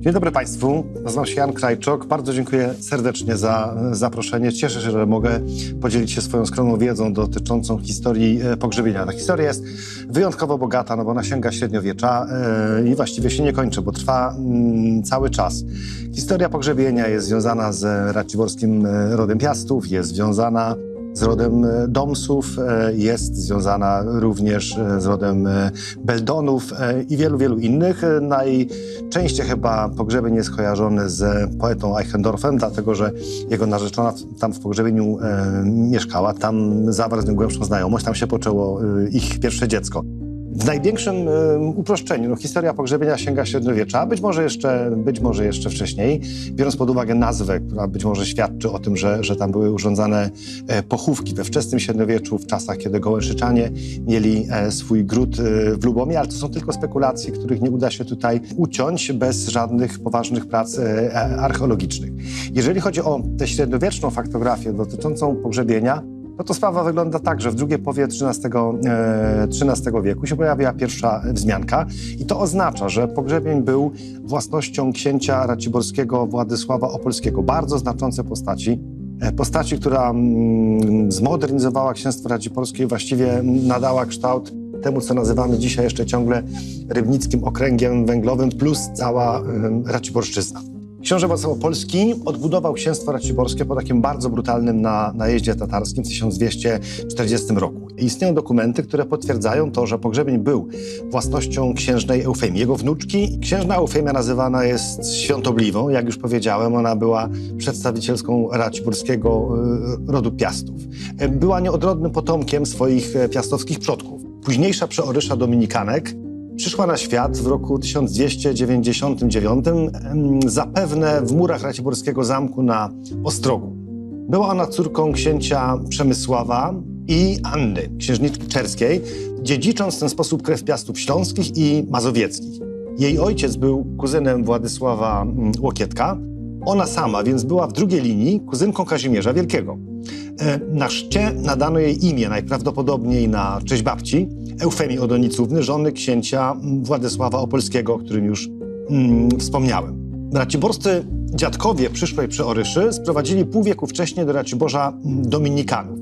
Dzień dobry Państwu, nazywam się Jan Krajczok. Bardzo dziękuję serdecznie za zaproszenie. Cieszę się, że mogę podzielić się swoją skromną wiedzą dotyczącą historii e, pogrzebienia. Ta historia jest wyjątkowo bogata, no bo ona sięga średniowiecza e, i właściwie się nie kończy, bo trwa mm, cały czas. Historia pogrzebienia jest związana z raciborskim e, rodem Piastów, jest związana z rodem e, Domsów, e, jest związana również e, z rodem Beldonów i wielu, wielu innych. Najczęściej chyba pogrzebień jest kojarzony z poetą Eichendorfem, dlatego że jego narzeczona tam w pogrzebieniu mieszkała, tam zawarł z nim głębszą znajomość, tam się poczęło ich pierwsze dziecko. W największym e, uproszczeniu, no, historia pogrzebienia sięga średniowiecza, być może, jeszcze, być może jeszcze wcześniej, biorąc pod uwagę nazwę, która być może świadczy o tym, że, że tam były urządzane e, pochówki we wczesnym średniowieczu, w czasach, kiedy Gołęszyczanie mieli e, swój gród w Lubomie, ale to są tylko spekulacje, których nie uda się tutaj uciąć bez żadnych poważnych prac archeologicznych. Jeżeli chodzi o tę średniowieczną faktografię dotyczącą pogrzebienia, no to sprawa wygląda tak, że w drugiej połowie XIII, e, XIII wieku się pojawiła pierwsza wzmianka i to oznacza, że pogrzebień był własnością księcia raciborskiego Władysława Opolskiego. Bardzo znaczące postaci. E, Postaci, która mm, zmodernizowała księstwo raciborskie i właściwie nadała kształt temu, co nazywamy dzisiaj jeszcze ciągle rybnickim okręgiem węglowym plus cała em, Raciborszczyzna. Książę Władysław Opolski odbudował księstwo raciborskie po takim bardzo brutalnym na, najeździe tatarskim w 1240 roku. Istnieją dokumenty, które potwierdzają to, że pogrzebień był własnością księżnej Eufemii, jego wnuczki. Księżna Eufemia nazywana jest świątobliwą, jak już powiedziałem, ona była przedstawicielską raciborskiego e, rodu Piastów. E, Była nieodrodnym potomkiem swoich e, piastowskich przodków. Późniejsza przeorysza Dominikanek Przyszła na świat w roku 1299, em, zapewne w murach Raciborskiego Zamku na Ostrogu. Była ona córką księcia Przemysława i Anny, księżniczki czerskiej, dziedzicząc w ten sposób krew piastów śląskich i mazowieckich. Jej ojciec był kuzynem Władysława Łokietka, ona sama więc była w drugiej linii kuzynką Kazimierza Wielkiego. E, Na chrzcie nadano jej imię najprawdopodobniej na cześć babci, Eufemii Odonicówny, żony księcia Władysława Opolskiego, o którym już mm, wspomniałem. Raciborscy dziadkowie przyszłej przeoryszy sprowadzili pół wieku wcześniej do Raciborza mm, Dominikanów,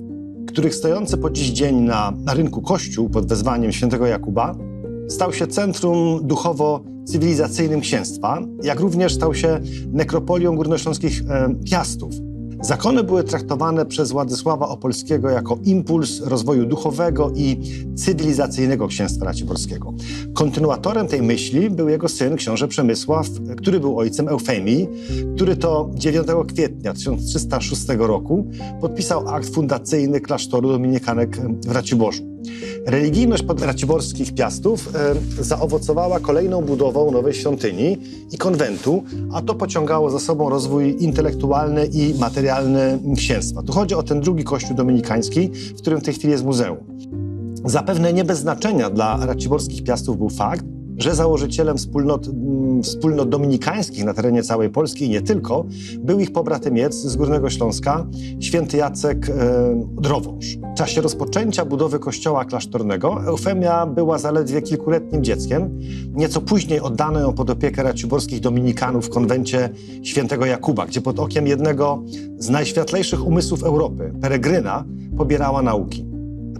których stojący po dziś dzień na, na rynku kościół pod wezwaniem świętego Jakuba stał się centrum duchowo-cywilizacyjnym księstwa, jak również stał się nekropolią górnośląskich e, piastów. Zakony były traktowane przez Władysława Opolskiego jako impuls rozwoju duchowego i cywilizacyjnego księstwa raciborskiego. Kontynuatorem tej myśli był jego syn, książę Przemysław, który był ojcem Eufemii, który to 9 kwietnia 1306 roku podpisał akt fundacyjny klasztoru dominikanek w Raciborzu. Religijność pod raciborskich piastów e, zaowocowała kolejną budową nowej świątyni i konwentu, a to pociągało za sobą rozwój intelektualny i materialny księstwa. Tu chodzi o ten drugi kościół dominikański, w którym w tej chwili jest muzeum. Zapewne nie bez znaczenia dla raciborskich piastów był fakt, że założycielem wspólnot, mm, wspólnot dominikańskich na terenie całej Polski i nie tylko był ich pobratymiec z Górnego Śląska, święty Jacek e, Drowąż. W czasie rozpoczęcia budowy kościoła klasztornego Eufemia była zaledwie kilkuletnim dzieckiem. Nieco później oddano ją pod opiekę raciborskich dominikanów w konwencie świętego Jakuba, gdzie pod okiem jednego z najświatlejszych umysłów Europy, Peregryna, pobierała nauki.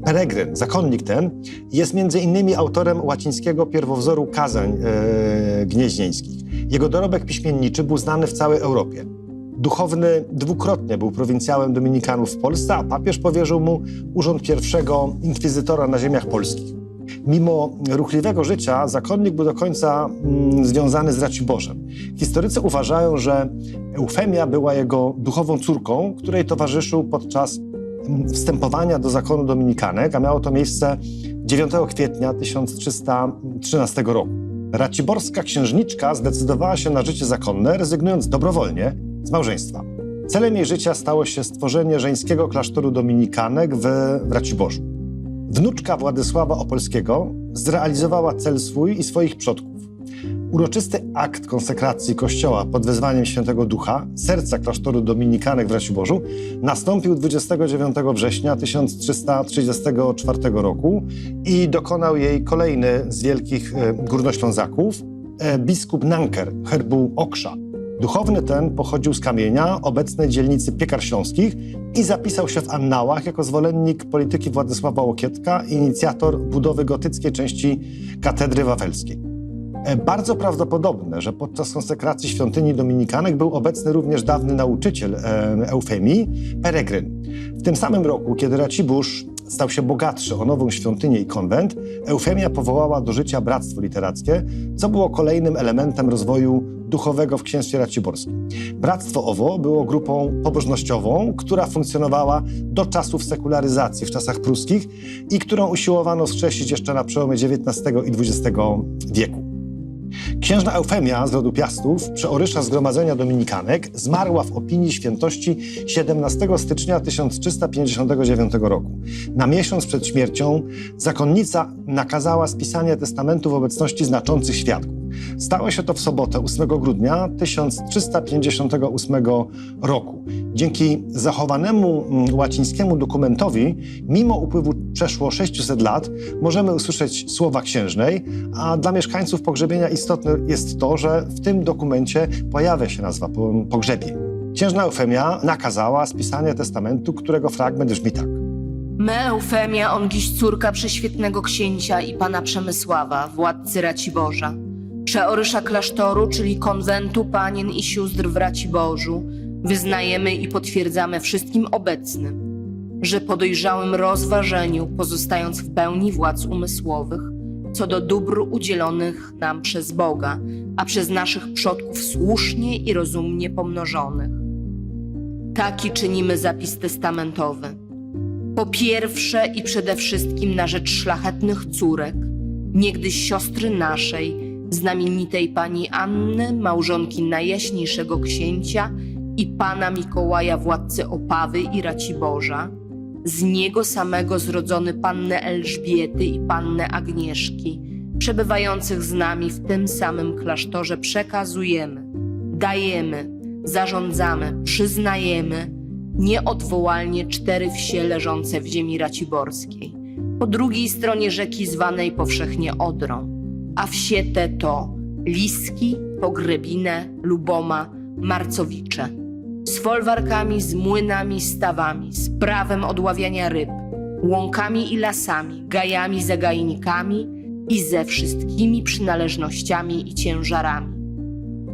Peregryn, zakonnik ten, jest między innymi autorem łacińskiego pierwowzoru kazań e, gnieźnieńskich. Jego dorobek piśmienniczy był znany w całej Europie. Duchowny dwukrotnie był prowincjałem dominikanów w Polsce, a papież powierzył mu urząd pierwszego inkwizytora na ziemiach polskich. Mimo ruchliwego życia, zakonnik był do końca mm, związany z Raciborzem. Historycy uważają, że Eufemia była jego duchową córką, której towarzyszył podczas wstępowania do zakonu dominikanek, a miało to miejsce 9 kwietnia 1313 roku. Raciborska księżniczka zdecydowała się na życie zakonne, rezygnując dobrowolnie z małżeństwa. Celem jej życia stało się stworzenie żeńskiego klasztoru dominikanek w, Raciborzu. Wnuczka Władysława Opolskiego zrealizowała cel swój i swoich przodków. Uroczysty akt konsekracji kościoła pod wezwaniem Świętego Ducha, serca klasztoru dominikanek w Raciborzu, nastąpił 29 września 1334 roku i dokonał jej kolejny z wielkich e, górnoślązaków, e, biskup Nanker herbu Oksza. Duchowny ten pochodził z kamienia obecnej dzielnicy Piekar Śląskich i zapisał się w annałach jako zwolennik polityki Władysława Łokietka inicjator budowy gotyckiej części katedry wawelskiej. E, Bardzo prawdopodobne, że podczas konsekracji świątyni dominikanek był obecny również dawny nauczyciel e, Eufemii, Peregryn. W tym samym roku, kiedy Racibórz stał się bogatszy o nową świątynię i konwent, Eufemia powołała do życia bractwo literackie, co było kolejnym elementem rozwoju duchowego w księstwie raciborskim. Bractwo owo było grupą pobożnościową, która funkcjonowała do czasów sekularyzacji w czasach pruskich i którą usiłowano skrzesić jeszcze na przełomie XIX i XX wieku. Księżna Eufemia z rodu Piastów, przeorysza Zgromadzenia Dominikanek, zmarła w opinii świętości 17 stycznia 1359 roku. Na miesiąc przed śmiercią zakonnica nakazała spisanie testamentu w obecności znaczących świadków. Stało się to w sobotę 8 grudnia 1358 roku. Dzięki zachowanemu mm, łacińskiemu dokumentowi, mimo upływu przeszło 600 lat, możemy usłyszeć słowa księżnej, a dla mieszkańców pogrzebienia istotne jest to, że w tym dokumencie pojawia się nazwa po- pogrzebie. Księżna Eufemia nakazała spisanie testamentu, którego fragment brzmi tak. Me Eufemia, ongiś córka prześwietnego księcia i pana Przemysława, władcy Raciborza, przeorysza klasztoru, czyli konwentu panien i sióstr w Raciborzu, wyznajemy i potwierdzamy wszystkim obecnym, że po dojrzałym rozważeniu, pozostając w pełni władz umysłowych, co do dóbr udzielonych nam przez Boga, a przez naszych przodków słusznie i rozumnie pomnożonych. Taki czynimy zapis testamentowy. Po pierwsze i przede wszystkim na rzecz szlachetnych córek, niegdyś siostry naszej, znamienitej pani Anny, małżonki najjaśniejszego księcia i pana Mikołaja, władcy Opawy i Raciborza, z niego samego zrodzony panny Elżbiety i panny Agnieszki, przebywających z nami w tym samym klasztorze, przekazujemy, dajemy, zarządzamy, przyznajemy nieodwołalnie cztery wsie leżące w ziemi raciborskiej, po drugiej stronie rzeki zwanej powszechnie Odrą, a wsie te to Liski, Pogrebinę, Luboma, Marcowicze, z folwarkami, z młynami, stawami, z prawem odławiania ryb, łąkami i lasami, gajami, zagajnikami i ze wszystkimi przynależnościami i ciężarami.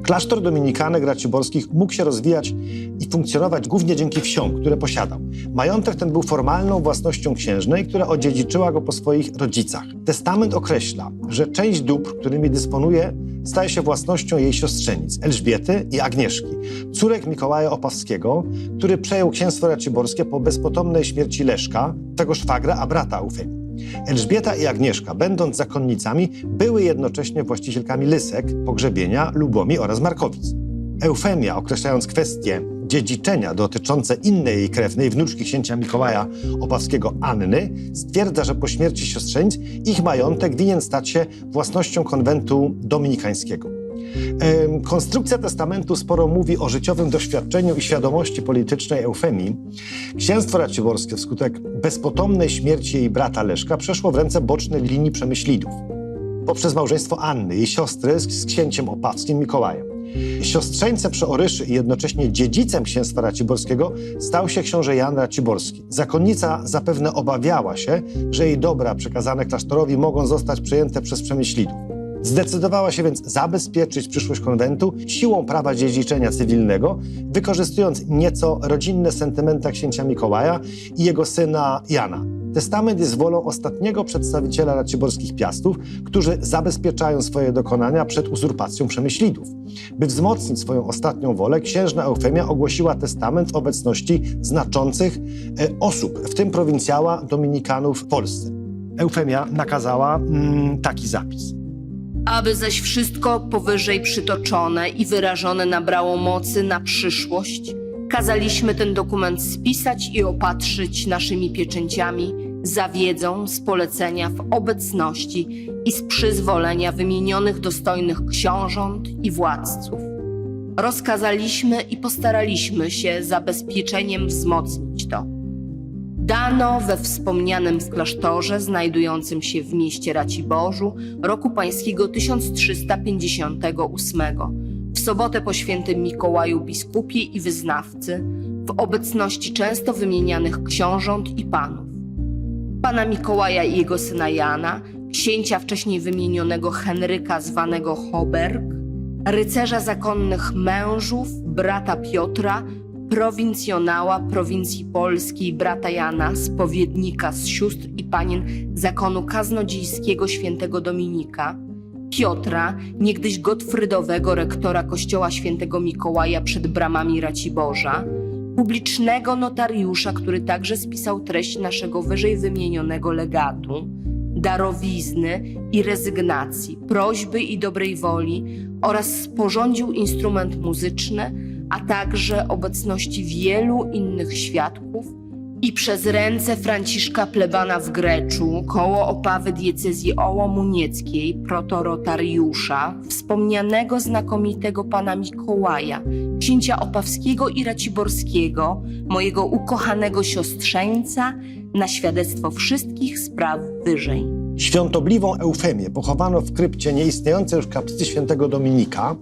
Klasztor dominikanek raciborskich mógł się rozwijać i funkcjonować głównie dzięki wsiom, które posiadał. Majątek ten był formalną własnością księżnej, która odziedziczyła go po swoich rodzicach. Testament określa, że część dóbr, którymi dysponuje, staje się własnością jej siostrzenic Elżbiety i Agnieszki, córek Mikołaja Opawskiego, który przejął księstwo raciborskie po bezpotomnej śmierci Leszka, tego szwagra, a brata Eufemii. Elżbieta i Agnieszka, będąc zakonnicami, były jednocześnie właścicielkami Lysek, Pogrzebienia, Lubomi oraz Markowic. Eufemia, określając kwestie dziedziczenia dotyczące innej jej krewnej, wnuczki księcia Mikołaja Opawskiego Anny, stwierdza, że po śmierci siostrzenic ich majątek winien stać się własnością konwentu dominikańskiego. Konstrukcja testamentu sporo mówi o życiowym doświadczeniu i świadomości politycznej Eufemii. Księstwo raciborskie wskutek bezpotomnej śmierci jej brata Leszka przeszło w ręce bocznej linii Przemyślidów poprzez małżeństwo Anny, jej siostry z księciem opawskim Mikołajem. Siostrzeńce przeoryszy i jednocześnie dziedzicem księstwa raciborskiego stał się książę Jan Raciborski. Zakonnica zapewne obawiała się, że jej dobra przekazane klasztorowi mogą zostać przejęte przez Przemyślidów. Zdecydowała się więc zabezpieczyć przyszłość konwentu siłą prawa dziedziczenia cywilnego, wykorzystując nieco rodzinne sentymenta księcia Mikołaja i jego syna Jana. Testament jest wolą ostatniego przedstawiciela raciborskich piastów, którzy zabezpieczają swoje dokonania przed uzurpacją przemyślidów. By wzmocnić swoją ostatnią wolę, księżna Eufemia ogłosiła testament w obecności znaczących e, osób, w tym prowincjała dominikanów w Polsce. Eufemia nakazała mm, taki zapis. Aby zaś wszystko powyżej przytoczone i wyrażone nabrało mocy na przyszłość, kazaliśmy ten dokument spisać i opatrzyć naszymi pieczęciami za wiedzą z polecenia w obecności i z przyzwolenia wymienionych dostojnych książąt i władców. Rozkazaliśmy i postaraliśmy się zabezpieczeniem wzmocnić to. Dano we wspomnianym klasztorze znajdującym się w mieście Raciborzu roku pańskiego 1358. W sobotę po świętym Mikołaju biskupie i wyznawcy, w obecności często wymienianych książąt i panów. Pana Mikołaja i jego syna Jana, księcia wcześniej wymienionego Henryka zwanego Hoberg, rycerza zakonnych mężów, brata Piotra, prowincjonała prowincji polskiej brata Jana, spowiednika z sióstr i panien zakonu kaznodziejskiego świętego Dominika, Piotra, niegdyś Gotfrydowego rektora kościoła świętego Mikołaja przed bramami Raciborza, publicznego notariusza, który także spisał treść naszego wyżej wymienionego legatu, darowizny i rezygnacji, prośby i dobrej woli oraz sporządził instrument muzyczny, a także obecności wielu innych świadków i przez ręce Franciszka Plebana w Greczu, koło Opawy diecezji ołomunieckiej, protorotariusza, wspomnianego znakomitego pana Mikołaja, księcia opawskiego i raciborskiego, mojego ukochanego siostrzeńca, na świadectwo wszystkich spraw wyżej. Świątobliwą Eufemię pochowano w krypcie nieistniejącej już kaplicy świętego Dominika.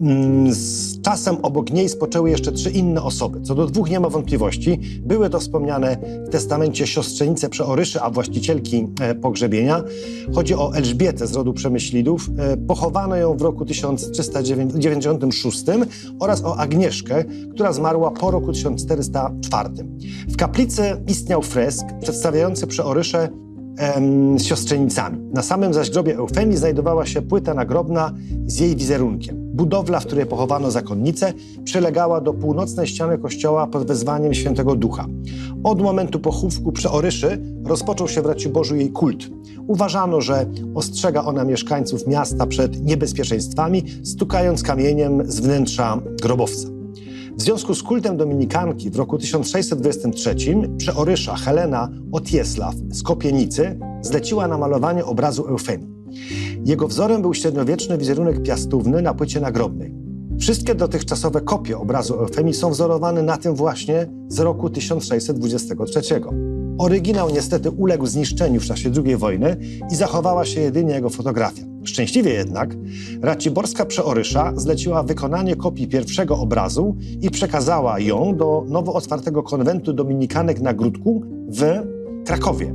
Mm, Z czasem obok niej spoczęły jeszcze trzy inne osoby. Co do dwóch nie ma wątpliwości. Były to wspomniane w testamencie siostrzenice Przeoryszy, a właścicielki e, pogrzebienia. Chodzi o Elżbietę z rodu Przemyślidów. E, Pochowano ją w roku 1396 oraz o Agnieszkę, która zmarła po roku 1404. W kaplicy istniał fresk przedstawiający Przeoryszę em, siostrzenicami. Na samym zaś grobie Eufemii znajdowała się płyta nagrobna z jej wizerunkiem. Budowla, w której pochowano zakonnicę, przylegała do północnej ściany kościoła pod wezwaniem Świętego Ducha. Od momentu pochówku przeoryszy rozpoczął się w Raciborzu jej kult. Uważano, że ostrzega ona mieszkańców miasta przed niebezpieczeństwami, stukając kamieniem z wnętrza grobowca. W związku z kultem dominikanki w roku 1623 przeorysza Helena Otieslaw z Kopienicy zleciła namalowanie obrazu Eufemii. Jego wzorem był średniowieczny wizerunek piastówny na płycie nagrobnej. Wszystkie dotychczasowe kopie obrazu Eufemii są wzorowane na tym właśnie z roku 1623. Oryginał niestety uległ zniszczeniu w czasie II wojny i zachowała się jedynie jego fotografia. Szczęśliwie jednak Raciborska Przeorysza zleciła wykonanie kopii pierwszego obrazu i przekazała ją do nowo otwartego konwentu dominikanek na Grudku w Krakowie.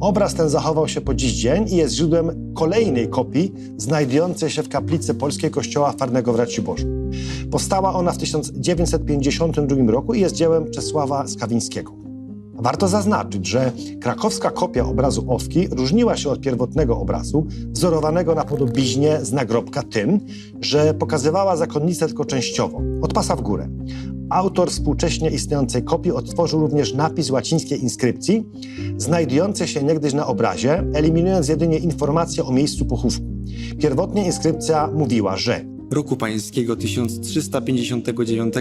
Obraz ten zachował się po dziś dzień i jest źródłem kolejnej kopii znajdującej się w kaplicy Polskiej Kościoła Farnego w Raciborzu. Powstała ona w 1952 roku i jest dziełem Czesława Skawińskiego. Warto zaznaczyć, że krakowska kopia obrazu Owki różniła się od pierwotnego obrazu, wzorowanego na podobiznie z nagrobka tym, że pokazywała zakonnicę tylko częściowo, od pasa w górę. Autor współcześnie istniejącej kopii odtworzył również napis łacińskiej inskrypcji, znajdującej się niegdyś na obrazie, eliminując jedynie informację o miejscu pochówku. Pierwotnie inskrypcja mówiła, że roku pańskiego 1359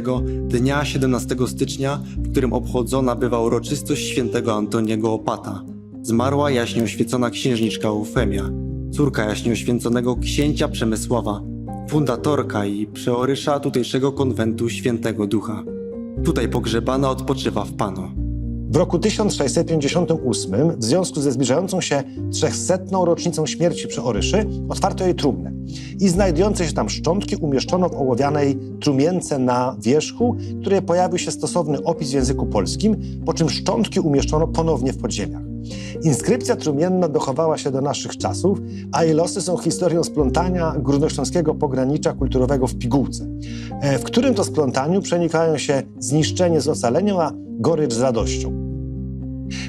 dnia 17 stycznia, w którym obchodzona bywa uroczystość świętego Antoniego Opata, zmarła jaśnie oświecona księżniczka Eufemia, córka jaśnie oświęconego księcia Przemysława, fundatorka i przeorysza tutejszego konwentu Świętego Ducha. Tutaj pogrzebana odpoczywa w Pano. W roku 1658, w związku ze zbliżającą się 300. rocznicą śmierci przeoryszy, otwarto jej trumnę i znajdujące się tam szczątki umieszczono w ołowianej trumience na wierzchu, której pojawił się stosowny opis w języku polskim, po czym szczątki umieszczono ponownie w podziemiach. Inskrypcja trumienna dochowała się do naszych czasów, a jej losy są historią splątania górnośląskiego pogranicza kulturowego w pigułce, e, w którym to splątaniu przenikają się zniszczenie z ocaleniem, a gorycz z radością.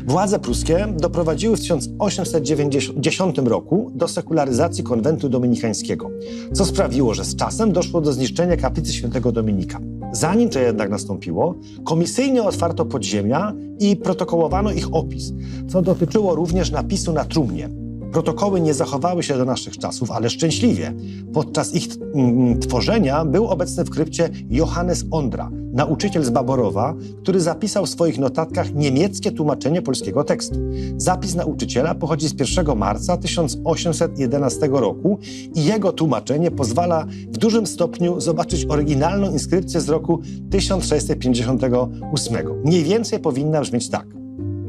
Władze pruskie doprowadziły w 1890 roku do sekularyzacji konwentu dominikańskiego, co sprawiło, że z czasem doszło do zniszczenia kaplicy świętego Dominika. Zanim to jednak nastąpiło, komisyjnie otwarto podziemia i protokołowano ich opis, co dotyczyło również napisu na trumnie. Protokoły nie zachowały się do naszych czasów, ale szczęśliwie. Podczas ich mm, tworzenia był obecny w krypcie Johannes Ondra, nauczyciel z Baborowa, który zapisał w swoich notatkach niemieckie tłumaczenie polskiego tekstu. Zapis nauczyciela pochodzi z 1 marca 1811 roku i jego tłumaczenie pozwala w dużym stopniu zobaczyć oryginalną inskrypcję z roku 1658. Mniej więcej powinna brzmieć tak.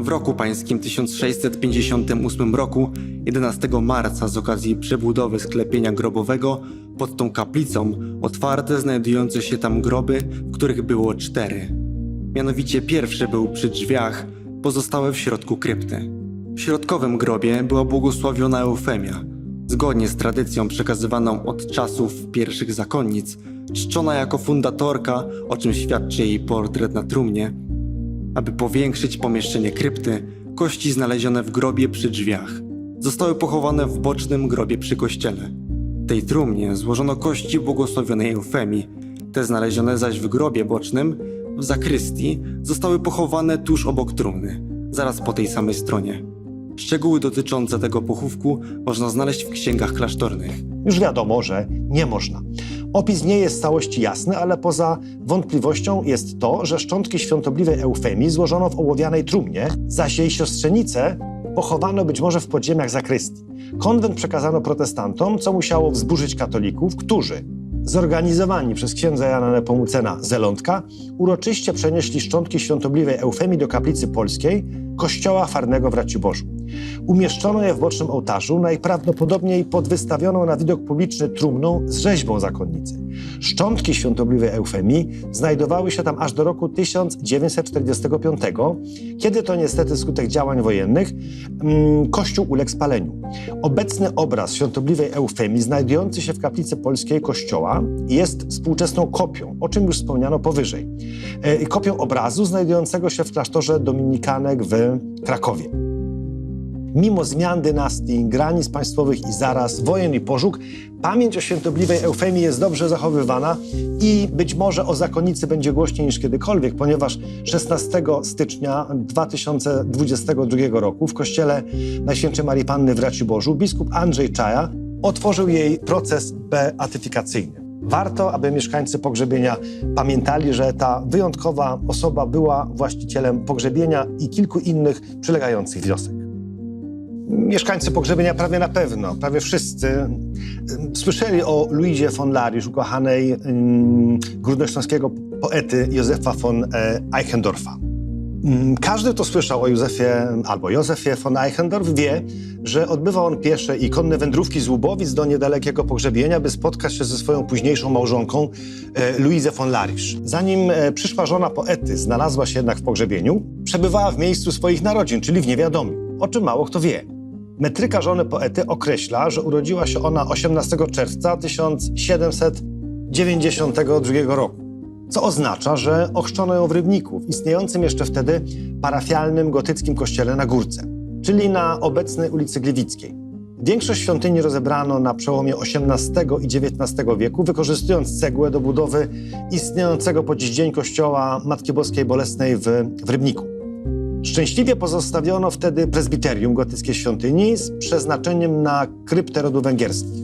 W roku pańskim 1658 roku, 11 marca z okazji przebudowy sklepienia grobowego, pod tą kaplicą otwarte znajdujące się tam groby, w których było cztery. Mianowicie pierwszy był przy drzwiach, pozostałe w środku krypty. W środkowym grobie była błogosławiona Eufemia, zgodnie z tradycją przekazywaną od czasów pierwszych zakonnic, czczona jako fundatorka, o czym świadczy jej portret na trumnie. Aby powiększyć pomieszczenie krypty, kości znalezione w grobie przy drzwiach zostały pochowane w bocznym grobie przy kościele. W tej trumnie złożono kości błogosławionej Eufemii, te znalezione zaś w grobie bocznym, w zakrystii, zostały pochowane tuż obok trumny, zaraz po tej samej stronie. Szczegóły dotyczące tego pochówku można znaleźć w księgach klasztornych. Już wiadomo, że nie można. Opis nie jest w całości jasny, ale poza wątpliwością jest to, że szczątki świątobliwej Eufemii złożono w ołowianej trumnie, zaś jej siostrzenicę pochowano być może w podziemiach zakrystii. Konwent przekazano protestantom, co musiało wzburzyć katolików, którzy, zorganizowani przez księdza Jana Nepomucena Zelątka, uroczyście przenieśli szczątki świątobliwej Eufemii do kaplicy polskiej kościoła Farnego w Raciborzu. Umieszczono je w bocznym ołtarzu, najprawdopodobniej pod wystawioną na widok publiczny trumną z rzeźbą zakonnicy. Szczątki świątobliwej Eufemii znajdowały się tam aż do roku 1945, kiedy to niestety wskutek działań wojennych mm, kościół uległ spaleniu. Obecny obraz świątobliwej Eufemii znajdujący się w kaplicy polskiej kościoła jest współczesną kopią, o czym już wspomniano powyżej. E, Kopią obrazu znajdującego się w klasztorze dominikanek w Krakowie. Mimo zmian dynastii, granic państwowych i zaraz, wojen i pożóg, pamięć o świętobliwej Eufemii jest dobrze zachowywana i być może o zakonnicy będzie głośniej niż kiedykolwiek, ponieważ 16 stycznia 2022 roku w kościele Najświętszej Marii Panny w Raciborzu biskup Andrzej Czaja otworzył jej proces beatyfikacyjny. Warto, aby mieszkańcy pogrzebienia pamiętali, że ta wyjątkowa osoba była właścicielem pogrzebienia i kilku innych przylegających wiosek. Mieszkańcy pogrzebienia prawie na pewno, prawie wszyscy słyszeli o Luizie von Larisz, ukochanej ym, górnośląskiego poety Józefa von e, Eichendorfa. Ym, Każdy, kto słyszał o Józefie albo Józefie von Eichendorf, wie, że odbywał on piesze i konne wędrówki z Łubowic do niedalekiego pogrzebienia, by spotkać się ze swoją późniejszą małżonką e, Luizę von Larisz. Zanim e, przyszła żona poety znalazła się jednak w pogrzebieniu, przebywała w miejscu swoich narodzin, czyli w niewiadomiu, o czym mało kto wie. Metryka żony poety określa, że urodziła się ona 18 czerwca 1792 roku, co oznacza, że ochrzczono ją w Rybniku, w istniejącym jeszcze wtedy parafialnym gotyckim kościele na Górce, czyli na obecnej ulicy Gliwickiej. Większość świątyni rozebrano na przełomie XVIII i XIX wieku, wykorzystując cegłę do budowy istniejącego po dziś dzień kościoła Matki Boskiej Bolesnej w, w Rybniku. Szczęśliwie pozostawiono wtedy prezbiterium gotyckiej świątyni z przeznaczeniem na kryptę rodu węgierskich.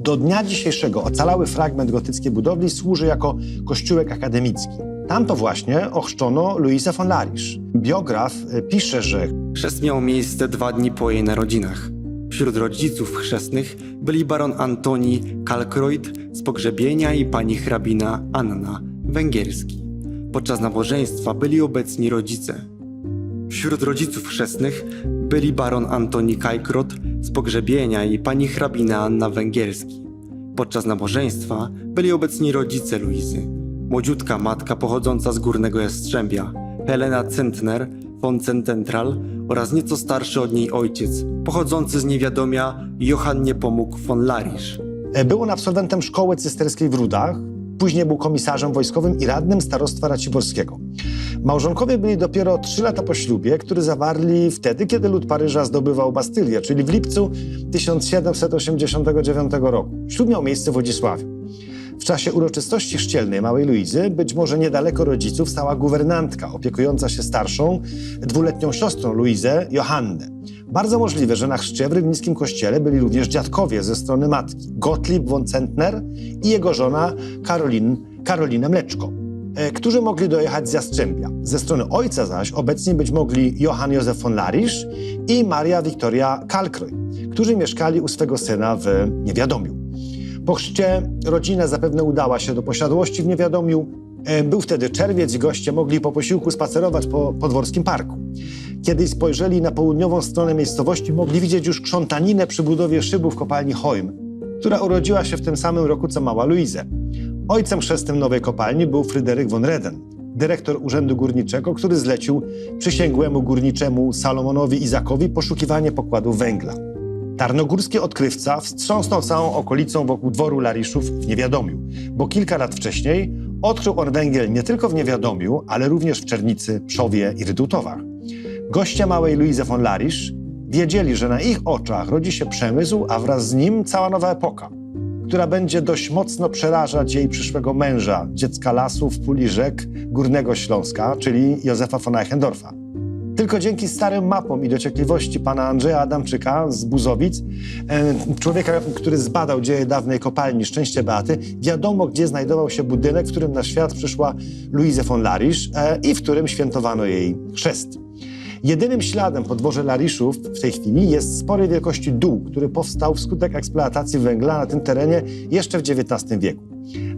Do dnia dzisiejszego ocalały fragment gotyckiej budowli służy jako kościółek akademicki. Tam to właśnie ochrzczono Luisę von Larisz. Biograf y, pisze, że Chrzest miał miejsce dwa dni po jej narodzinach. Wśród rodziców chrzestnych byli baron Antoni Kalkroyd z pogrzebienia i pani hrabina Anna Węgierski. Podczas nabożeństwa byli obecni rodzice. Wśród rodziców chrzestnych byli baron Antoni Kalkrot z pogrzebienia i pani hrabina Anna Węgierski. Podczas nabożeństwa byli obecni rodzice Luizy, młodziutka matka pochodząca z Górnego Jastrzębia, Helena Centner von Cententral oraz nieco starszy od niej ojciec, pochodzący z niewiadomia Johann Niepomuk von Larisz. e, był on absolwentem szkoły cysterskiej w Rudach, później był komisarzem wojskowym i radnym starostwa raciborskiego. Małżonkowie byli dopiero trzy lata po ślubie, który zawarli wtedy, kiedy lud Paryża zdobywał Bastylię, czyli w lipcu 1789 roku. Ślub miał miejsce w Wodzisławiu. W czasie uroczystości chrzcielnej małej Luizy, być może niedaleko rodziców, stała guwernantka opiekująca się starszą, dwuletnią siostrą Luizę, Johannę. Bardzo możliwe, że na chrzcie w rybnickim kościele byli również dziadkowie ze strony matki, Gottlieb von Centner i jego żona Karolin, Karolina Mleczko, którzy mogli dojechać z Jastrzębia. Ze strony ojca zaś obecni być mogli Johann Józef von Larisz i Maria Wiktoria Kalkroj, którzy mieszkali u swego syna w Niewiadomiu. Po chrzcie rodzina zapewne udała się do posiadłości w Niewiadomiu, E, Był wtedy czerwiec i goście mogli po posiłku spacerować po podworskim parku. Kiedy spojrzeli na południową stronę miejscowości, mogli widzieć już krzątaninę przy budowie szybu w kopalni Hoym, która urodziła się w tym samym roku co mała Luizę. Ojcem chrzestnym nowej kopalni był Fryderyk von Reden, dyrektor Urzędu Górniczego, który zlecił przysięgłemu górniczemu Salomonowi Izakowi poszukiwanie pokładów węgla. Tarnogórski odkrywca wstrząsnął całą okolicą wokół dworu Lariszów w niewiadomiu, bo kilka lat wcześniej odkrył on węgiel nie tylko w niewiadomiu, ale również w Czernicy, Przowie i Rydułtowach. Goście małej Luizy von Larisz wiedzieli, że na ich oczach rodzi się przemysł, a wraz z nim cała nowa epoka, która będzie dość mocno przerażać jej przyszłego męża, dziecka lasów, puli rzek Górnego Śląska, czyli Józefa von Eichendorfa. Tylko dzięki starym mapom i dociekliwości pana Andrzeja Adamczyka z Buzowic, e, człowieka, który zbadał dzieje dawnej kopalni Szczęście Beaty, wiadomo, gdzie znajdował się budynek, w którym na świat przyszła Luizę von Larisz e, i w którym świętowano jej chrzest. Jedynym śladem po dworze Lariszów w tej chwili jest sporej wielkości dół, który powstał wskutek eksploatacji węgla na tym terenie jeszcze w XIX wieku.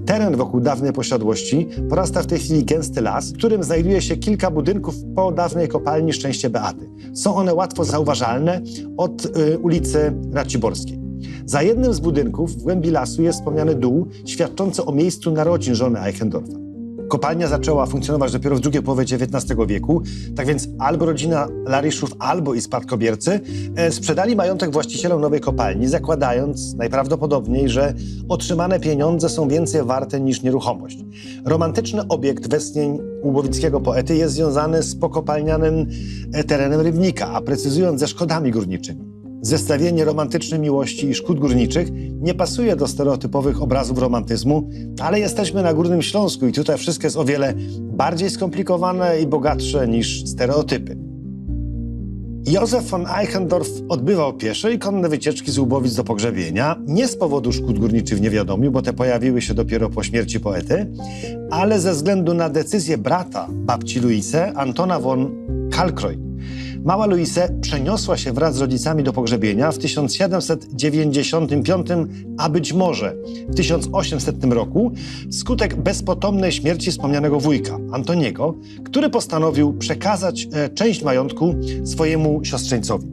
Teren wokół dawnej posiadłości porasta w tej chwili gęsty las, w którym znajduje się kilka budynków po dawnej kopalni Szczęście Beaty. Są one łatwo zauważalne od y, ulicy Raciborskiej. Za jednym z budynków w głębi lasu jest wspomniany dół świadczący o miejscu narodzin żony Eichendorfa. Kopalnia zaczęła funkcjonować dopiero w drugiej połowie XIX wieku, tak więc albo rodzina Lariszów, albo i spadkobiercy e, sprzedali majątek właścicielom nowej kopalni, zakładając najprawdopodobniej, że otrzymane pieniądze są więcej warte niż nieruchomość. Romantyczny obiekt westchnień łubowickiego poety jest związany z pokopalnianym e, terenem Rybnika, a precyzując ze szkodami górniczymi. Zestawienie romantycznej miłości i szkód górniczych nie pasuje do stereotypowych obrazów romantyzmu, ale jesteśmy na Górnym Śląsku i tutaj wszystko jest o wiele bardziej skomplikowane i bogatsze niż stereotypy. Józef von Eichendorff odbywał piesze i konne wycieczki z Łubowic do pogrzebienia, nie z powodu szkód górniczych w niewiadomiu, bo te pojawiły się dopiero po śmierci poety, ale ze względu na decyzję brata babci Luise, Antona von Kalkroj. Mała Luise przeniosła się wraz z rodzicami do pogrzebienia w 1795, a być może w 1800 roku, wskutek bezpotomnej śmierci wspomnianego wujka, Antoniego, który postanowił przekazać e, część majątku swojemu siostrzeńcowi.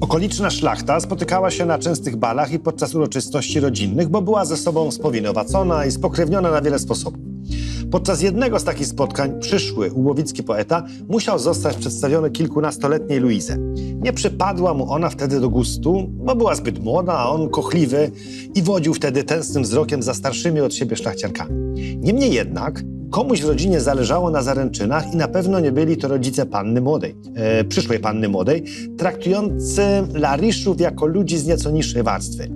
Okoliczna szlachta spotykała się na częstych balach i podczas uroczystości rodzinnych, bo była ze sobą spowinowacona i spokrewniona na wiele sposobów. Podczas jednego z takich spotkań przyszły łowicki poeta musiał zostać przedstawiony kilkunastoletniej Luizie. Nie przypadła mu ona wtedy do gustu, bo była zbyt młoda, a on kochliwy i wodził wtedy tęsknym wzrokiem za starszymi od siebie szlachciankami. Niemniej jednak komuś w rodzinie zależało na zaręczynach i na pewno nie byli to rodzice panny młodej, e, przyszłej panny młodej, traktujący Lariszów jako ludzi z nieco niższej warstwy.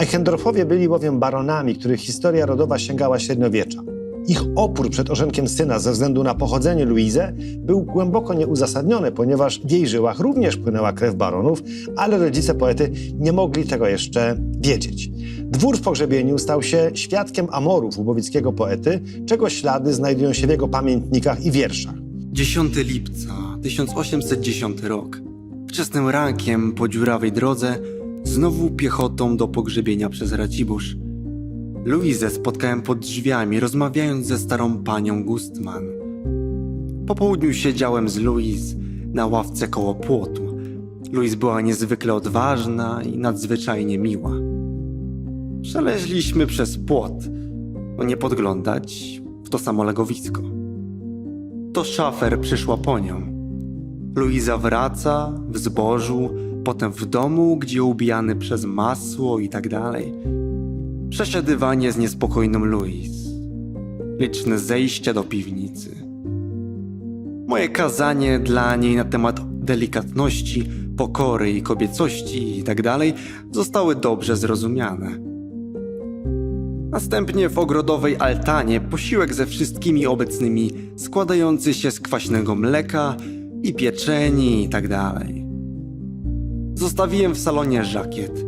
Eichendorfowie byli bowiem baronami, których historia rodowa sięgała średniowiecza. Ich opór przed orzenkiem syna ze względu na pochodzenie Luizę był głęboko nieuzasadniony, ponieważ w jej żyłach również płynęła krew baronów, ale rodzice poety nie mogli tego jeszcze wiedzieć. Dwór w pogrzebieniu stał się świadkiem amorów łubowickiego poety, czego ślady znajdują się w jego pamiętnikach i wierszach. 10 lipca 1810 rok. Wczesnym rankiem po dziurawej drodze, znowu piechotą do pogrzebienia przez Racibórz. Luizę spotkałem pod drzwiami, rozmawiając ze starą panią Gustman. Po południu siedziałem z Louise na ławce koło płotu. Louise była niezwykle odważna i nadzwyczajnie miła. Przeleźliśmy przez płot, nie podglądać w to samo legowisko. To szafer przyszła po nią. Luiza wraca w zbożu, potem w domu, gdzie ubijany przez masło i tak dalej. Przesiadywanie z niespokojną Louis. Liczne zejścia do piwnicy. Moje kazanie dla niej na temat delikatności, pokory i kobiecości i tak zostały dobrze zrozumiane. Następnie w ogrodowej altanie posiłek ze wszystkimi obecnymi, składający się z kwaśnego mleka i pieczeni i tak. Zostawiłem w salonie żakiet.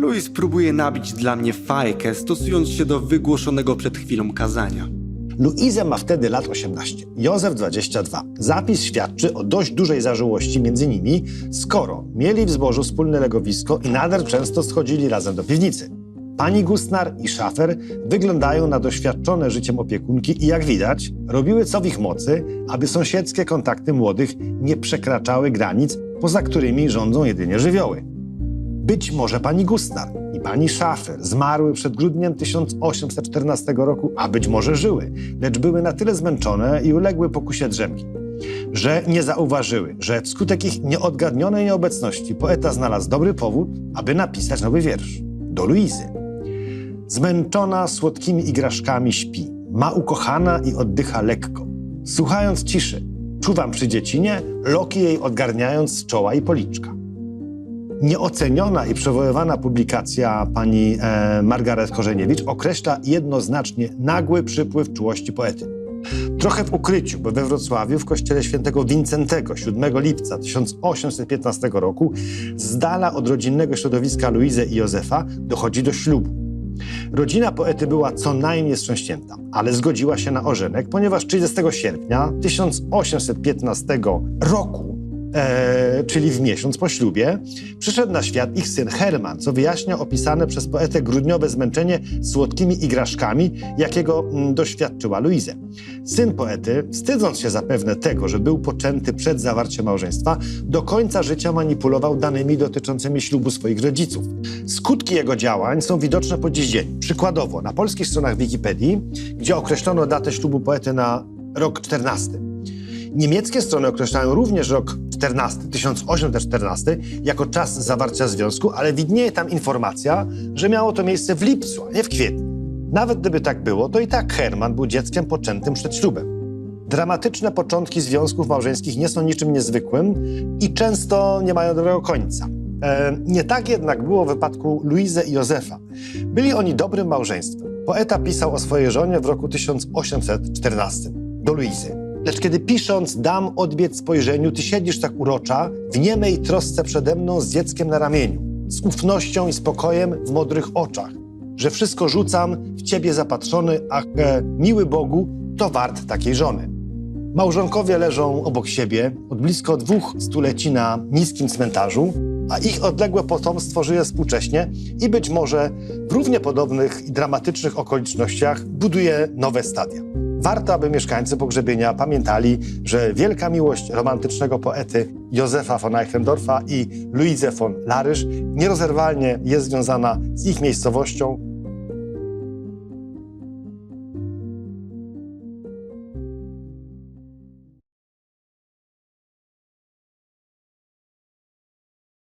Louis próbuje nabić dla mnie fajkę, stosując się do wygłoszonego przed chwilą kazania. Luizę ma wtedy lat 18, Józef 22. Zapis świadczy o dość dużej zażyłości między nimi, skoro mieli w zbożu wspólne legowisko i nader często schodzili razem do piwnicy. Pani Gustnar i Schafer wyglądają na doświadczone życiem opiekunki i jak widać, robiły co w ich mocy, aby sąsiedzkie kontakty młodych nie przekraczały granic, poza którymi rządzą jedynie żywioły. Być może pani Gustnar i pani Schafer zmarły przed grudniem 1814 roku, a być może żyły, lecz były na tyle zmęczone i uległy pokusie drzemki, że nie zauważyły, że wskutek ich nieodgadnionej nieobecności poeta znalazł dobry powód, aby napisać nowy wiersz do Luizy. Zmęczona słodkimi igraszkami śpi, ma ukochana i oddycha lekko. Słuchając ciszy, czuwam przy dziecinie, loki jej odgarniając z czoła i policzka. Nieoceniona i przywoływana publikacja pani e, Margaret Korzeniewicz określa jednoznacznie nagły przypływ czułości poety. Trochę w ukryciu, bo we Wrocławiu w kościele świętego Wincentego 7 lipca 1815 roku z dala od rodzinnego środowiska Luizy i Józefa dochodzi do ślubu. Rodzina poety była co najmniej wstrząśnięta, ale zgodziła się na ożenek, ponieważ 30 sierpnia 1815 roku, e, czyli w miesiąc po ślubie, przyszedł na świat ich syn Herman, co wyjaśnia opisane przez poetę grudniowe zmęczenie słodkimi igraszkami, jakiego mm, doświadczyła Luizę. Syn poety, wstydząc się zapewne tego, że był poczęty przed zawarciem małżeństwa, do końca życia manipulował danymi dotyczącymi ślubu swoich rodziców. Skutki jego działań są widoczne po dziś dzień. Przykładowo, na polskich stronach Wikipedii, gdzie określono datę ślubu poety na rok 14. Niemieckie strony określają również rok 14, 1814 jako czas zawarcia związku, ale widnieje tam informacja, że miało to miejsce w lipcu, a nie w kwietniu. Nawet gdyby tak było, to i tak Herman był dzieckiem poczętym przed ślubem. Dramatyczne początki związków małżeńskich nie są niczym niezwykłym i często nie mają dobrego końca. E, nie tak jednak było w wypadku Luizy i Józefa. Byli oni dobrym małżeństwem. Poeta pisał o swojej żonie w roku 1814 do Luizy. Lecz kiedy pisząc dam odbiec spojrzeniu, ty siedzisz tak urocza, w niemej trosce przede mną z dzieckiem na ramieniu, z ufnością i spokojem w modrych oczach, że wszystko rzucam w ciebie zapatrzony, ach, e, miły Bogu, to wart takiej żony. Małżonkowie leżą obok siebie od blisko dwóch stuleci na niskim cmentarzu, a ich odległe potomstwo żyje współcześnie i być może w równie podobnych i dramatycznych okolicznościach buduje nowe stadia. Warto, aby mieszkańcy pogrzebienia pamiętali, że wielka miłość romantycznego poety Józefa von Eichendorfa i Luizy von Larysz nierozerwalnie jest związana z ich miejscowością